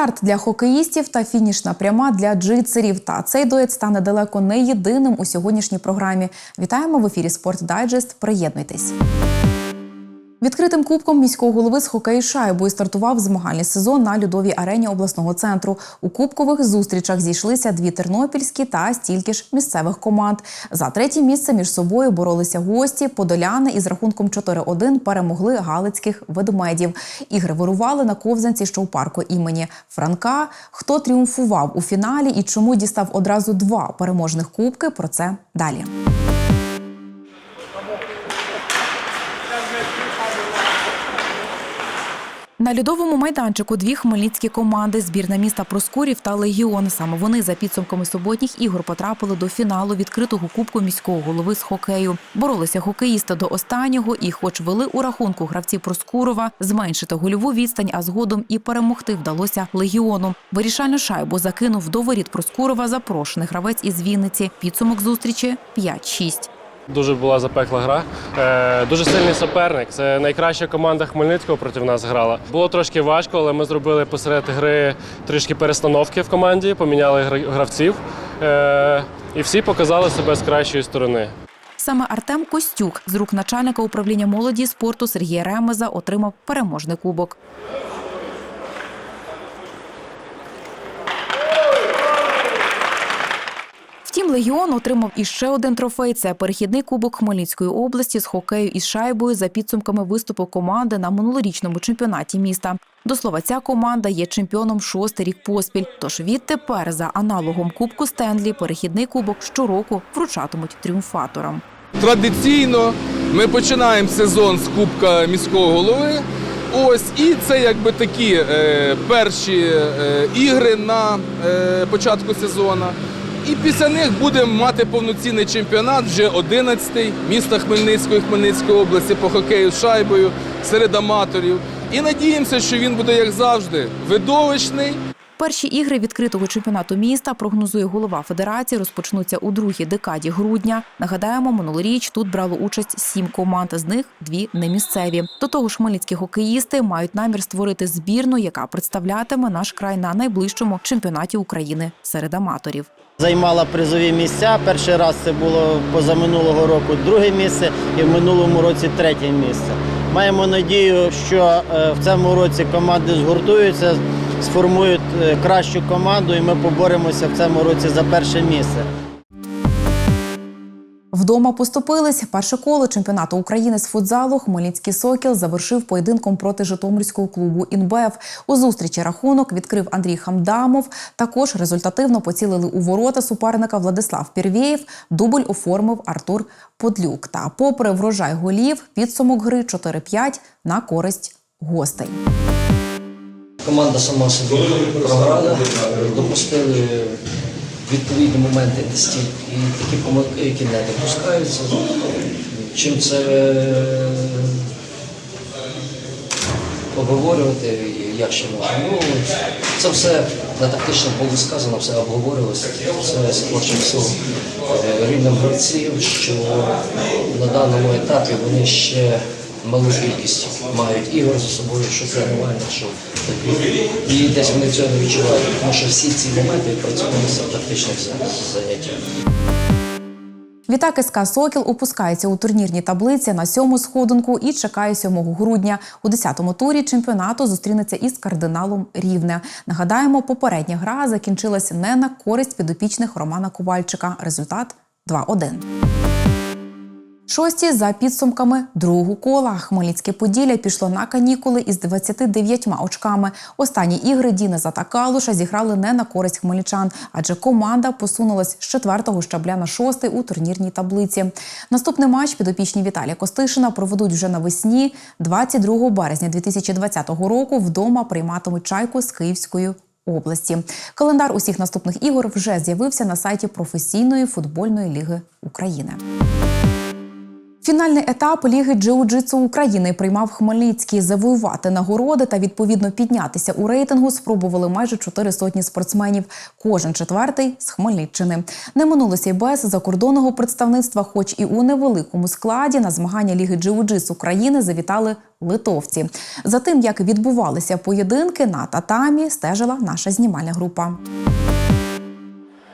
Старт для хокеїстів та фінішна пряма для джитсерів. Та цей дует стане далеко не єдиним у сьогоднішній програмі. Вітаємо в ефірі Спорт Дайджест. Приєднуйтесь. Відкритим кубком міського голови з хокею шайбою стартував змагальний сезон на льодовій арені обласного центру. У кубкових зустрічах зійшлися дві тернопільські та стільки ж місцевих команд. За третє місце між собою боролися гості. Подоляни із рахунком 4-1 перемогли галицьких ведмедів. Ігри вирували на ковзанці, що у парку імені Франка. Хто тріумфував у фіналі і чому дістав одразу два переможних кубки? Про це далі. На льодовому майданчику дві хмельницькі команди збірна міста Проскурів та Легіон. Саме вони за підсумками суботніх ігор потрапили до фіналу відкритого кубку міського голови з хокею. Боролися хокеїсти до останнього і, хоч вели у рахунку гравці Проскурова, зменшити гольову відстань, а згодом і перемогти вдалося легіону. Вирішальну шайбу закинув до воріт Проскурова запрошений гравець із Вінниці. Підсумок зустрічі 5-6. Дуже була запекла гра. Е, дуже сильний суперник. Це найкраща команда Хмельницького проти нас грала. Було трошки важко, але ми зробили посеред гри трішки перестановки в команді, поміняли гравців. Е, і всі показали себе з кращої сторони. Саме Артем Костюк з рук начальника управління молоді спорту Сергія Ремеза отримав переможний кубок. Втім, легіон отримав іще один трофей. Це перехідний кубок Хмельницької області з хокею із шайбою за підсумками виступу команди на минулорічному чемпіонаті міста. До слова, ця команда є чемпіоном шостий рік поспіль. Тож відтепер за аналогом Кубку Стенлі перехідний кубок щороку вручатимуть тріумфаторам. Традиційно ми починаємо сезон з Кубка міського голови. Ось і це якби такі е, перші е, ігри на е, початку сезону. І після них будемо мати повноцінний чемпіонат, вже 11-й міста Хмельницького Хмельницької області по хокею з шайбою серед аматорів. І надіємося, що він буде, як завжди, видовищний, Перші ігри відкритого чемпіонату міста прогнозує голова федерації. Розпочнуться у другій декаді грудня. Нагадаємо, минулоріч тут брало участь сім команд, з них дві немісцеві. До того ж, хмельницькі хокеїсти мають намір створити збірну, яка представлятиме наш край на найближчому чемпіонаті України серед аматорів. Займала призові місця. Перший раз це було позаминулого року друге місце і в минулому році третє місце. Маємо надію, що е, в цьому році команди згуртуються, сформують е, кращу команду, і ми поборемося в цьому році за перше місце. Вдома поступились. Перше коло чемпіонату України з футзалу Хмельницький Сокіл завершив поєдинком проти Житомирського клубу Інбев. У зустрічі рахунок відкрив Андрій Хамдамов. Також результативно поцілили у ворота суперника Владислав Пірвєєв. Дубль оформив Артур Подлюк. Та, попри врожай голів, підсумок гри 4-5 на користь гостей. Команда сама собі програла, допустили відповідні моменти стільки і такі помилки, які не допускаються. Чим це е, обговорювати, і як ще можна? Ну, це все на тактично було сказано, все обговорювалося. Це творчим сил е, рівнем гравців, що на даному етапі вони ще малу кількість мають ігор за собою, що тренування, що такі. І десь вони цього не відчувають, тому що всі ці моменти відпрацьовуються в тактичних заняттях. Відтак СК Сокіл опускається у турнірній таблиці на сьому сходинку і чекає 7 грудня. У 10-му турі чемпіонату зустрінеться із кардиналом Рівне. Нагадаємо, попередня гра закінчилась не на користь підопічних Романа Ковальчика. Результат 2-1. Шості за підсумками другого кола Хмельницьке Поділля пішло на канікули із 29 очками. Останні ігри Дінеза та Калуша зіграли не на користь хмельничан, адже команда посунулась з четвертого щабля на шостий у турнірній таблиці. Наступний матч підопічні Віталія Костишина проведуть вже навесні, 22 березня 2020 року. Вдома прийматимуть чайку з Київської області. Календар усіх наступних ігор вже з'явився на сайті професійної футбольної ліги України. Фінальний етап Ліги джиу-джитсу України приймав Хмельницький. Завоювати нагороди та відповідно піднятися у рейтингу спробували майже чотири сотні спортсменів. Кожен четвертий з Хмельниччини. Не минулося й без закордонного представництва, хоч і у невеликому складі на змагання Ліги джиу-джитсу України завітали литовці. За тим, як відбувалися поєдинки на татамі, стежила наша знімальна група.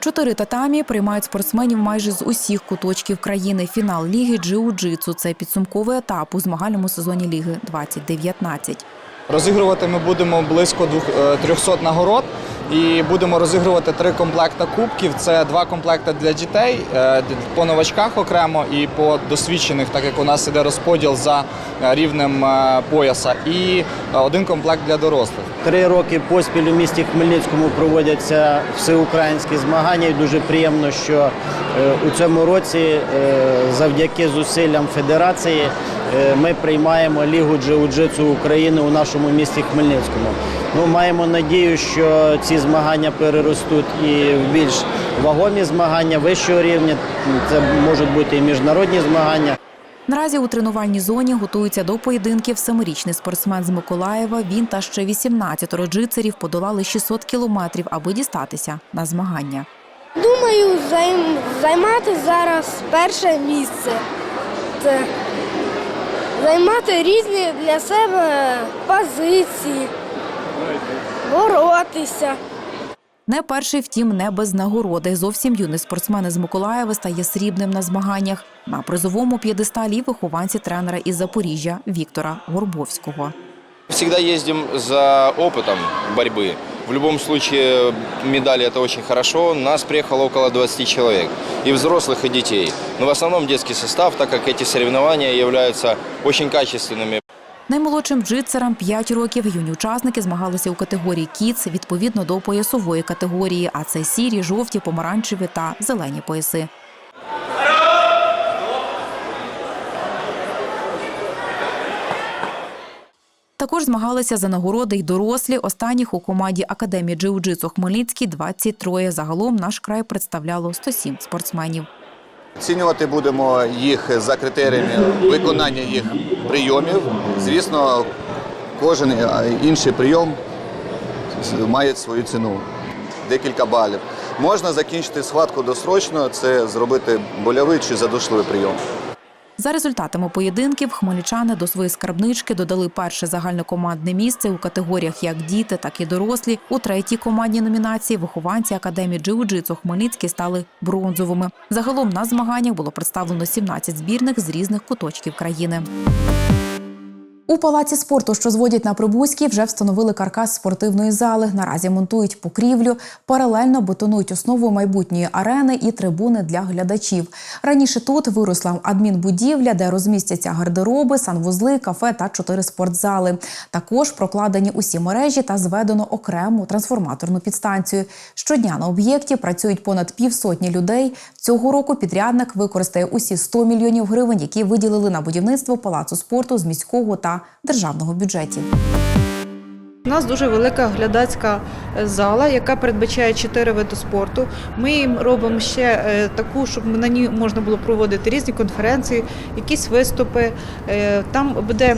Чотири татамі приймають спортсменів майже з усіх куточків країни. Фінал ліги джиу-джитсу – це підсумковий етап у змагальному сезоні ліги 2019. Розігрувати ми будемо близько двох- е, 300 нагород і будемо розігрувати три комплекти кубків. Це два комплекти для дітей е, по новачках окремо і по досвідчених, так як у нас іде розподіл за е, рівнем е, пояса, і один комплект для дорослих. Три роки поспіль у місті Хмельницькому проводяться всеукраїнські змагання. І дуже приємно, що у цьому році, завдяки зусиллям федерації, ми приймаємо Лігу джиу-джитсу України у нашому місті Хмельницькому. Ну, маємо надію, що ці змагання переростуть і в більш вагомі змагання вищого рівня. Це можуть бути і міжнародні змагання. Наразі у тренувальній зоні готуються до поєдинків семирічний спортсмен з Миколаєва. Він та ще 18 роджицерів подолали 600 кілометрів, аби дістатися на змагання. Думаю, займати зараз перше місце. Це займати різні для себе позиції, боротися. Не перший, втім, не без нагороди. Зовсім юний спортсмен із Миколаєва стає срібним на змаганнях. На призовому п'єдесталі вихованці тренера із Запоріжжя Віктора Горбовського. Всегда ездим за опытом борьбы. В любом случае медали это очень хорошо. Нас приехало около 20 человек. И взрослых, и детей. Но в основном детский состав, так как эти соревнования являются очень качественными. Наймолодшим джитсерам 5 років. Юні учасники змагалися у категорії кіц відповідно до поясової категорії, а це сірі, жовті, помаранчеві та зелені пояси. Також змагалися за нагороди й дорослі. Останніх у команді Академії джиу-джитсу Хмельницький 23. Загалом наш край представляло 107 спортсменів. Оцінювати будемо їх за критеріями виконання їх прийомів. Звісно, кожен е, інший прийом має свою ціну. Декілька балів. Можна закінчити схватку досрочно, це зробити больовий чи задушливий прийом. За результатами поєдинків хмельничани до своєї скарбнички додали перше загальнокомандне місце у категоріях як діти, так і дорослі. У третій командній номінації вихованці академії джиу-джитсу Хмельницький стали бронзовими. Загалом на змаганнях було представлено 17 збірних з різних куточків країни. У палаці спорту, що зводять на Прибузькій, вже встановили каркас спортивної зали. Наразі монтують покрівлю, паралельно бетонують основу майбутньої арени і трибуни для глядачів. Раніше тут виросла адмінбудівля, де розмістяться гардероби, санвузли, кафе та чотири спортзали. Також прокладені усі мережі та зведено окрему трансформаторну підстанцію. Щодня на об'єкті працюють понад півсотні людей. Цього року підрядник використає усі 100 мільйонів гривень, які виділили на будівництво палацу спорту з міського та державного бюджетів. У нас дуже велика глядацька е, зала, яка передбачає чотири види спорту. Ми їм робимо ще е, таку, щоб на ній можна було проводити різні конференції, якісь виступи. Е, Там буде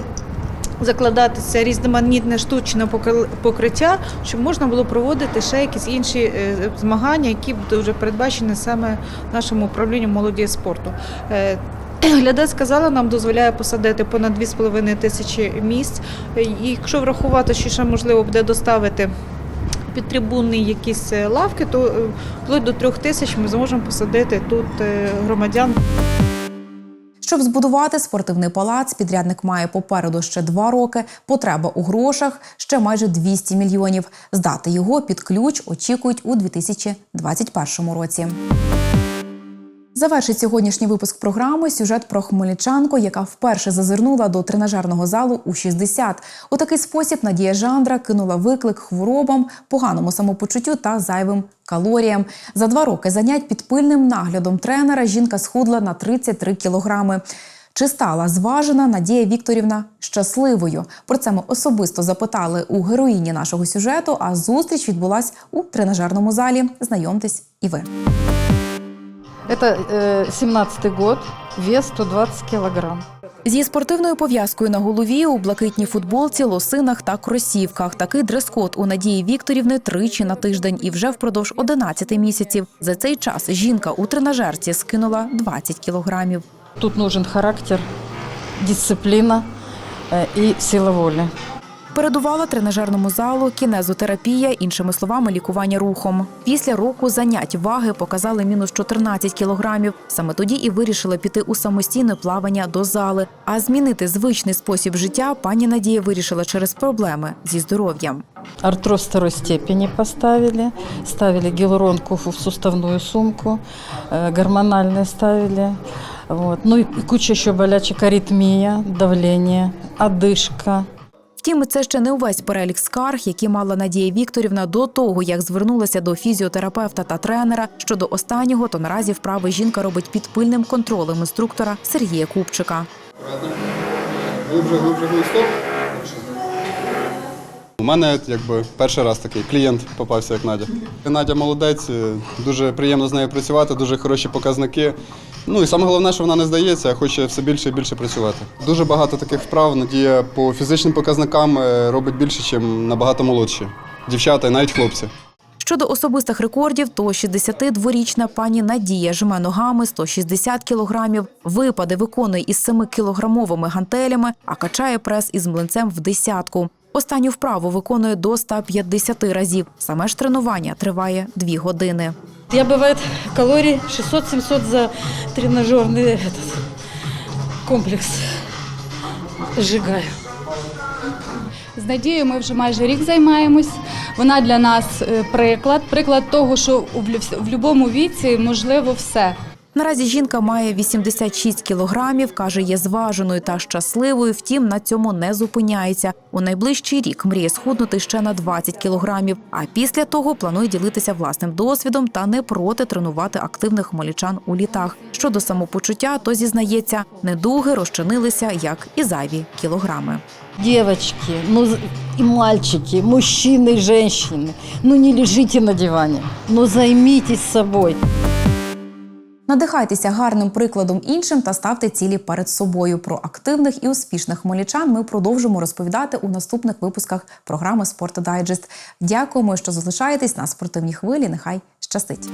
закладатися різноманітне штучне покриття, щоб можна було проводити ще якісь інші змагання, які вже передбачені саме нашому управлінню молоді спорту. Глядацька зала нам дозволяє посадити понад 2,5 тисячі місць. І якщо врахувати, що ще можливо буде доставити під трибунні якісь е, лавки, то е, вплоть до трьох тисяч ми зможемо посадити тут е, громадян. Щоб збудувати спортивний палац, підрядник має попереду ще два роки. Потреба у грошах ще майже 200 мільйонів. Здати його під ключ очікують у 2021 році. Завершить сьогоднішній випуск програми сюжет про хмельничанку, яка вперше зазирнула до тренажерного залу у 60. У такий спосіб Надія Жандра кинула виклик хворобам, поганому самопочуттю та зайвим калоріям. За два роки занять під пильним наглядом тренера жінка схудла на 33 кілограми. Чи стала зважена Надія Вікторівна щасливою? Про це ми особисто запитали у героїні нашого сюжету. А зустріч відбулась у тренажерному залі. Знайомтесь і ви. Это э, 17 год, вес 120 килограмм. Зі спортивною пов'язкою на голові у блакитній футболці, лосинах та кросівках. Такий дрес-код у Надії Вікторівни тричі на тиждень і вже впродовж 11 місяців. За цей час жінка у тренажерці скинула 20 кілограмів. Тут нужен характер, дисциплина э, и сила воли. Передувала тренажерному залу кінезотерапія, іншими словами, лікування рухом. Після року занять ваги показали мінус 14 кілограмів. Саме тоді і вирішила піти у самостійне плавання до зали. А змінити звичний спосіб життя пані Надія вирішила через проблеми зі здоров'ям. Артроз второй степени поставили, ставили гиалуронку в суставную сумку, э, гормональные ставили. Вот. Ну и и куча еще болячек, аритмия, давление, одышка. Втім, це ще не увесь перелік скарг, які мала Надія Вікторівна до того, як звернулася до фізіотерапевта та тренера. Щодо останнього, то наразі вправи жінка робить під пильним контролем інструктора Сергія Купчика. У мене якби перший раз такий клієнт попався, як Надя. Надя молодець, е, дуже приємно з нею працювати, дуже хороші показники. Ну і саме головне, що вона не здається, а хоче все більше і більше працювати. Дуже багато таких вправ. Надія по фізичним показникам е, робить більше, ніж набагато молодші. Дівчата і навіть хлопці. Щодо особистих рекордів, то 62-річна пані Надія жме ногами 160 кілограмів, випади виконує із 7-кілограмовими гантелями, а качає прес із млинцем в десятку. Останню вправу виконує до 150 разів. Саме ж тренування триває 2 години. Я бывает калорий 600-700 за тренажерный этот комплекс сжигаю. З Надією ми вже майже рік займаємось. Вона для нас е, приклад, приклад того, що у в будь-якому віці можливо все. Наразі жінка має 86 кілограмів, каже, є зваженою та щасливою. Втім, на цьому не зупиняється. У найближчий рік мріє схуднути ще на 20 кілограмів. А після того планує ділитися власним досвідом та не проти тренувати активних хмельничан у літах. Щодо самопочуття, то зізнається, недуги розчинилися як і зайві кілограми. Девочки, ну и мальчики, мужчины и женщины, ну не лежите на диване, ну займитесь собой. Надихайтеся гарним прикладом іншим та ставте цілі перед собою. Про активних і успішних хмельничан ми продовжимо розповідати у наступних випусках програми «Спорт Дайджест». Дякуємо, що залишаєтесь на спортивній хвилі. Нехай щастить!